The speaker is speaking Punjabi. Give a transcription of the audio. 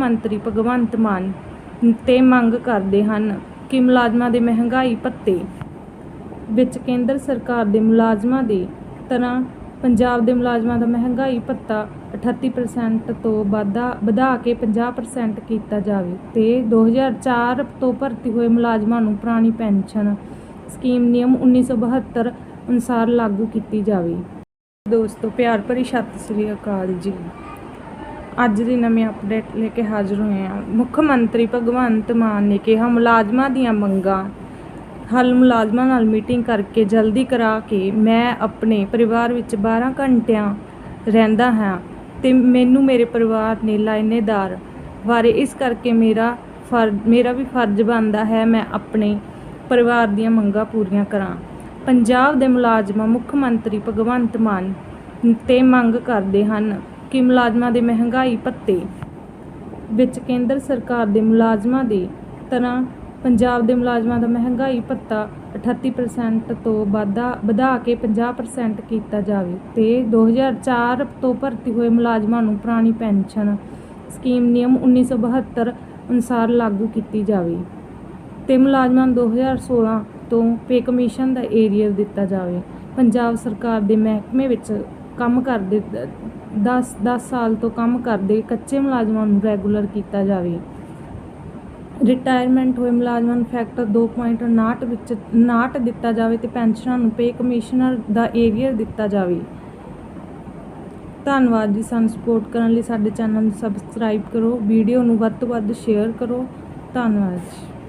ਮੰਤਰੀ ਭਗਵੰਤ ਮਾਨ ਤੇ ਮੰਗ ਕਰਦੇ ਹਨ ਕਿ ਮੁਲਾਜ਼ਮਾਂ ਦੇ ਮਹਿੰਗਾਈ ਭੱਤੇ ਵਿੱਚ ਕੇਂਦਰ ਸਰਕਾਰ ਦੇ ਮੁਲਾਜ਼ਮਾਂ ਦੀ ਤਰ੍ਹਾਂ ਪੰਜਾਬ ਦੇ ਮੁਲਾਜ਼ਮਾਂ ਦਾ ਮਹਿੰਗਾਈ ਭੱਤਾ 38% ਤੋਂ ਵਾਧਾ, ਵਧਾ ਕੇ 50% ਕੀਤਾ ਜਾਵੇ ਤੇ 2004 ਤੋਂ ਭਰਤੀ ਹੋਏ ਮੁਲਾਜ਼ਮਾਂ ਨੂੰ ਪੁਰਾਣੀ ਪੈਨਸ਼ਨ ਸਕੀਮ ਨਿਯਮ 1972 ਅਨੁਸਾਰ ਲਾਗੂ ਕੀਤੀ ਜਾਵੇ। ਦੋਸਤੋ, ਪਿਆਰ ਭਰੀ ਸਤਿ ਸ੍ਰੀ ਅਕਾਲ ਜੀ। ਅੱਜ ਦੀ ਨਵੀਂ ਅਪਡੇਟ ਲੈ ਕੇ ਹਾਜ਼ਰ ਹੋਏ ਹਾਂ। ਮੁੱਖ ਮੰਤਰੀ ਭਗਵੰਤ ਮਾਨ ਨੇ ਕਿਹਾ, ਮੁਲਾਜ਼ਮਾਂ ਦੀਆਂ ਮੰਗਾਂ, ਹੱਲ ਮੁਲਾਜ਼ਮਾਂ ਨਾਲ ਮੀਟਿੰਗ ਕਰਕੇ ਜਲਦੀ ਕਰਾ ਕੇ ਮੈਂ ਆਪਣੇ ਪਰਿਵਾਰ ਵਿੱਚ 12 ਘੰਟਿਆਂ ਰਹਿੰਦਾ ਹਾਂ ਤੇ ਮੈਨੂੰ ਮੇਰੇ ਪਰਿਵਾਰ ਨੇ ਲਾਇਨੇਦਾਰ ਬਾਰੇ ਇਸ ਕਰਕੇ ਮੇਰਾ ਫਰ ਮੇਰਾ ਵੀ ਫਰਜ਼ ਬਣਦਾ ਹੈ ਮੈਂ ਆਪਣੇ ਪਰਿਵਾਰ ਦੀਆਂ ਮੰਗਾਂ ਪੂਰੀਆਂ ਕਰਾਂ। ਪੰਜਾਬ ਦੇ ਮੁਲਾਜ਼ਮਾਂ, ਮੁੱਖ ਮੰਤਰੀ ਭਗਵੰਤ ਮਾਨ ਤੇ ਮੰਗ ਕਰਦੇ ਹਨ ਕਿ ਮੁਲਾਜ਼ਮਾਂ ਦੇ ਮਹਿੰਗਾਈ ਭੱਤੇ ਵਿੱਚ ਕੇਂਦਰ ਸਰਕਾਰ ਦੇ ਮੁਲਾਜ਼ਮਾਂ ਦੀ ਤਰ੍ਹਾਂ ਪੰਜਾਬ ਦੇ ਮੁਲਾਜ਼ਮਾਂ ਦਾ ਮਹਿੰਗਾਈ ਭੱਤਾ 38% ਤੋਂ ਵਾਧਾ, ਵਧਾ ਕੇ 50% ਕੀਤਾ ਜਾਵੇ ਤੇ 2004 ਤੋਂ ਭਰਤੀ ਹੋਏ ਮੁਲਾਜ਼ਮਾਂ ਨੂੰ ਪੁਰਾਣੀ ਪੈਨਸ਼ਨ ਸਕੀਮ ਨਿਯਮ 1972 ਅਨੁਸਾਰ ਲਾਗੂ ਕੀਤੀ ਜਾਵੇ ਤੇ ਮੁਲਾਜ਼ਮਾਂ ਨੂੰ 2016 ਤੋਂ ਪੇ ਕਮਿਸ਼ਨ ਦਾ ਏਰੀਅਰ ਦਿੱਤਾ ਜਾਵੇ। ਪੰਜਾਬ ਸਰਕਾਰ ਦੇ ਮਹਿਕਮੇ ਵਿੱਚ ਕੰਮ ਕਰਦੇ 10 10 ਸਾਲ ਤੋਂ ਕੰਮ ਕਰਦੇ ਕੱਚੇ ਮੁਲਾਜ਼ਮਾਂ ਨੂੰ ਰੈਗੂਲਰ ਕੀਤਾ ਜਾਵੇ। ਰਿਟਾਇਰਮੈਂਟ ਹੋਏ ਮੁਲਾਜ਼ਮਾਂ ਨੂੰ ਫੈਕਟਰ 2.59 ਵਿੱਚ 59 ਦਿੱਤਾ ਜਾਵੇ ਤੇ ਪੈਨਸ਼ਨਾਂ ਨੂੰ ਪੇ ਕਮਿਸ਼ਨਰ ਦਾ ਏਰੀਅਰ ਦਿੱਤਾ ਜਾਵੇ। ਧੰਨਵਾਦ ਜੀ ਸਾਨੂੰ ਸਪੋਰਟ ਕਰਨ ਲਈ, ਸਾਡੇ ਚੈਨਲ ਨੂੰ ਸਬਸਕ੍ਰਾਈਬ ਕਰੋ ਵੀਡੀਓ ਨੂੰ ਵੱਧ ਤੋਂ ਵੱਧ ਸ਼ੇਅਰ ਕਰੋ। ਧੰਨਵਾਦ ਜੀ।